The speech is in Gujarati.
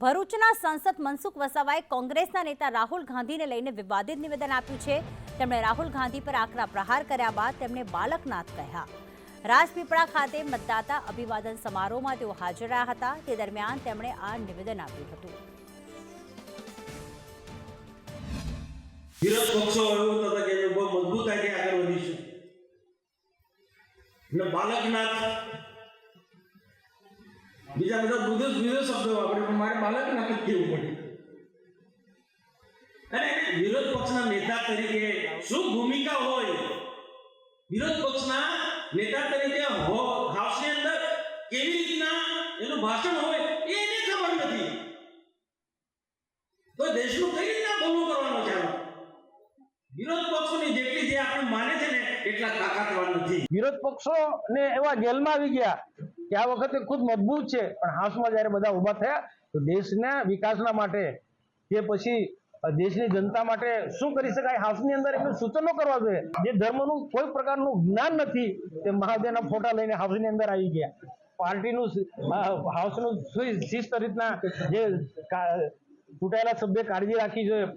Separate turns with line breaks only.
ભરૂચના સાંસદ મનસુખ વસાવાએ કોંગ્રેસના નેતા રાહુલ ગાંધીને લઈને વિવાદિત નિવેદન આપ્યું છે. તેમણે રાહુલ ગાંધી પર આકરા પ્રહાર કર્યા બાદ તેમને બાલકનાથ કહ્યા. રાજપીપળા ખાતે મતદાતા અભિવાદન સમારોહમાં તેઓ હાજર રહ્યા હતા. તે દરમિયાન તેમણે આ નિવેદન આપ્યું હતું.
વિરોધ પક્ષો બહુ મજબૂત આગળ વધીશું બાલકનાથ બીજા બધા બુદ્ધ બીજો શબ્દો વાપરે, પણ મારે બાળક નક્કી કહેવું પડે અને વિરોધ પક્ષના નેતા તરીકે શું ભૂમિકા હોય? વિરોધ પક્ષના નેતા તરીકે હાઉસની અંદર કેવી રીતના એનું ભાષણ હોય, એ એને ખબર નથી. તો દેશનું કઈ રીતના બોલવું કરવાનો છે વિરોધ પક્ષોની જેટલી જે આપણે માને છે ને
વિરોધ પક્ષો ને એવા જેલમાં આવી ગયા કે આ વખતે ખુદ મજબૂત છે, પણ હાઉસમાં જ્યારે બધા ઊભા થયા, તો દેશના વિકાસના માટે કે પછી દેશની જનતા માટે શું કરી શકાય? હાઉસની અંદર એમને સૂચનો કરવા જોઈએ. જે ધર્મનું કોઈ પ્રકારનું જ્ઞાન નથી, તે મહાદેવના ફોટા લઈને હાઉસની અંદર આવી ગયા. પાર્ટીનું હાઉસનું શિસ્ત રીતના જે ચૂંટાયેલા સભ્ય કાળજી રાખી જોઈએ.